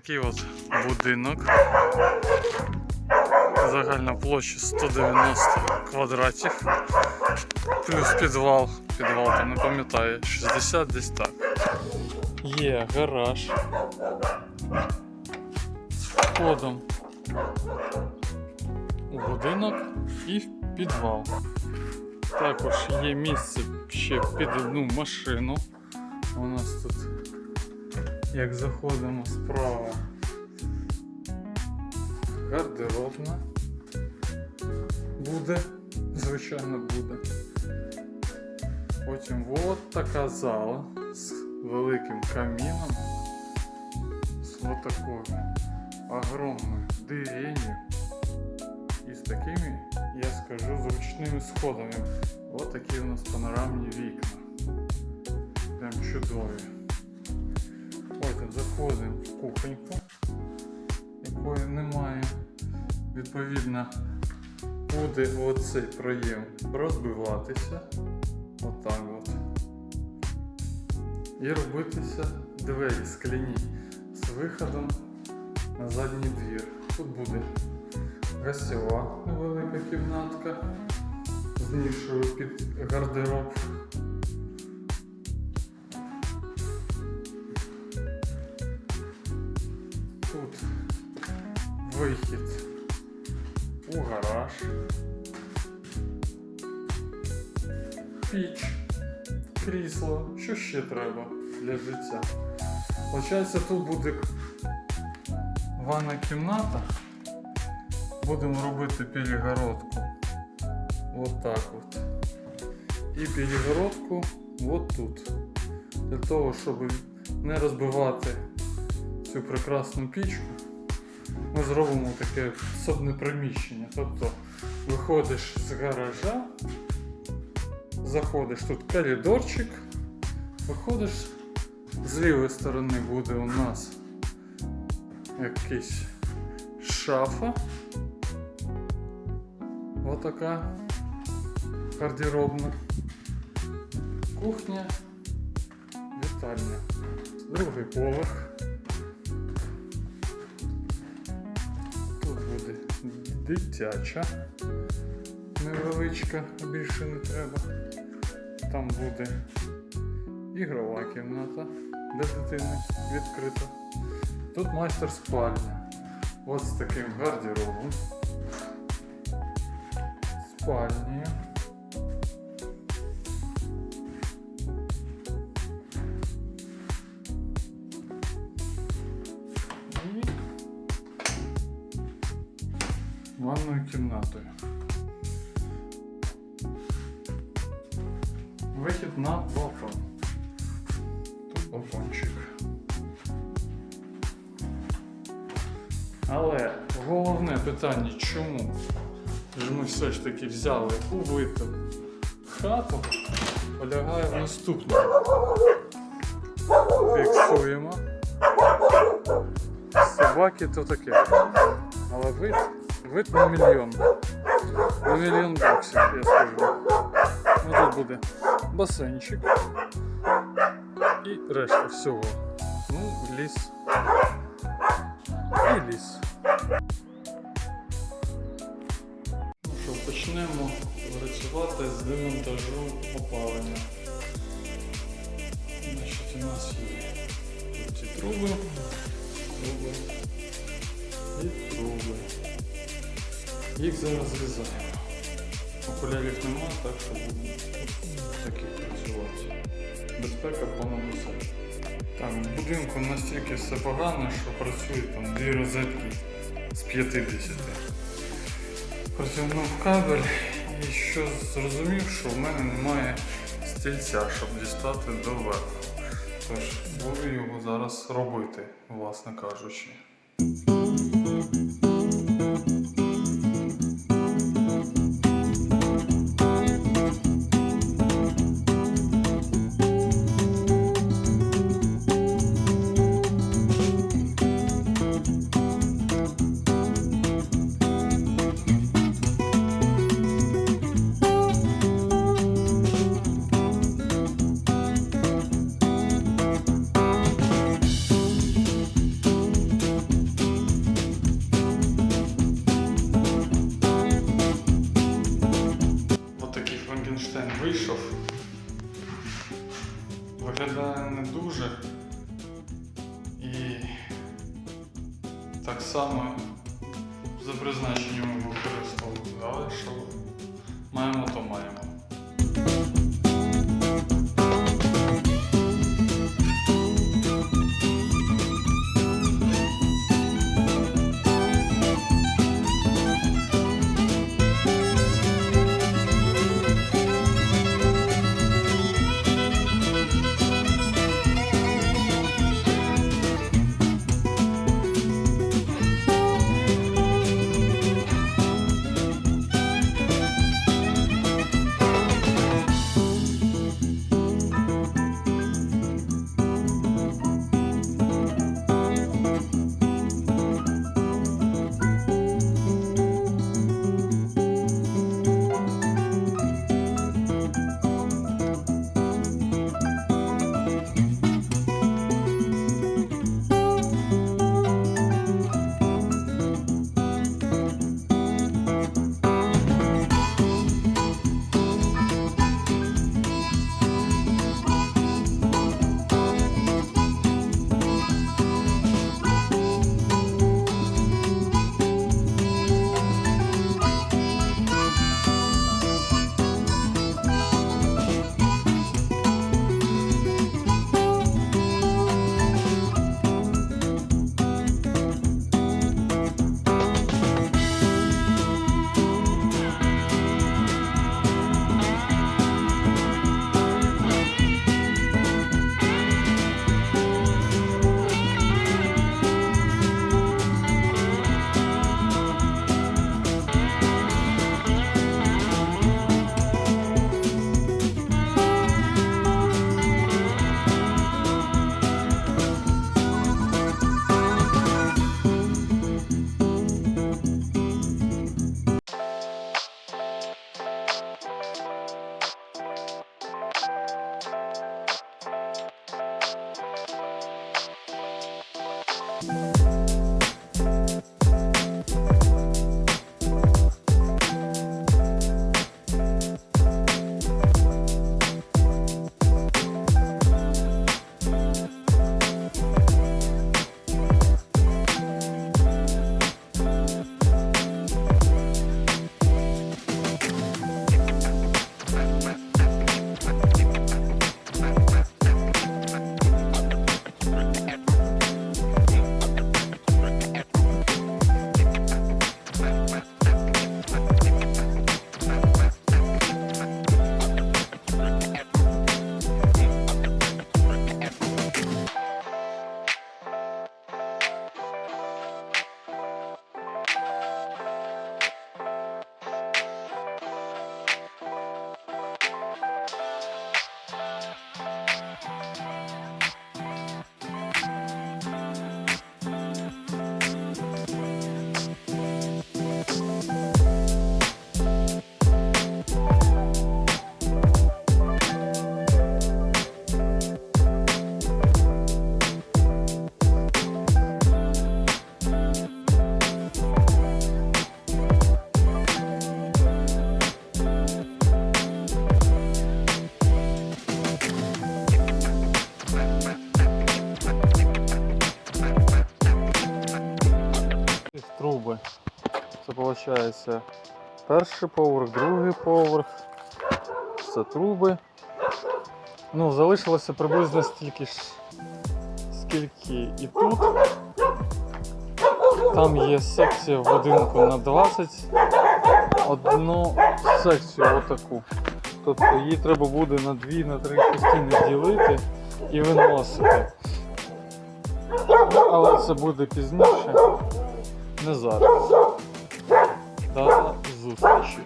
Такий от будинок. Загальна площа 190 квадратів. Плюс підвал. Підвал там не пам'ятаю, 60 десь так. Є гараж. З входом у будинок і в підвал. Також є місце ще під одну машину. У нас тут, як заходимо справа, гардеробна буде, звичайно буде. Потім от така зала з великим каміном, з вот такою огромною дверью і з такими, я скажу, зручними сходами. От такі у нас панорамні вікна. Прям чудові. Заходимо в кухоньку, якої немає. Відповідно, буде оцей проєм розбиватися. Отак от. І робитися двері скляні з виходом на задній двір. Тут буде гостєва невелика кімнатка з під гардероб. Тут вихід у гараж. Піч, крісло, що ще треба для життя. Получається, тут буде ванна кімната. Будемо робити перегородку. Вот так от. І перегородку от тут. Для того, щоб не розбивати цю прекрасну пічку, ми зробимо таке особне приміщення. Тобто виходиш з гаража, заходиш тут коридорчик, виходиш, з лівої сторони буде у нас якийсь шафа. Вот така гардеробна. Кухня, вітальня. Другий поверх. Буде дитяча невеличка, більше не треба. Там буде ігрова кімната для дитини відкрита. Тут майстер спальня. От з таким гардеробом. Спальні. Ванною кімнатою. Вихід на балкон. Тут балкончик. Але головне питання, чому ж ми все ж таки взяли убиту хату, полягає в наступному. Фіксуємо. Собаки то таке. Але вид, вид на мільйон. На мільйон баксів, я скажу. Тут буде басейнчик і решта всього. Ну, ліс. І ліс. Ну що, почнемо працювати з демонтажу опалення. Значить, у нас є ці труби Їх зараз зрізаємо. Окулярів нема, так що будемо працювати. Безпека понад усе. Так, в будинку настільки все погано, що працює там дві розетки з 50. Протягнув кабель і що зрозумів, що в мене немає стільця, щоб дістати до верху. Тож буду його зараз робити, власне кажучи. вийшов. Виглядає не дуже. І так само за призначенням використовувати, але що маємо, то маємо. Труби. Це виходить перший поверх, другий поверх. Це труби. Ну, залишилося приблизно стільки ж, скільки і тут. Там є секція в будинку на 20. Одну секцію отаку. Тобто її треба буде на 2 на 3 частини ділити і виносити. Але це буде пізніше. Не зараз. До зустрічі.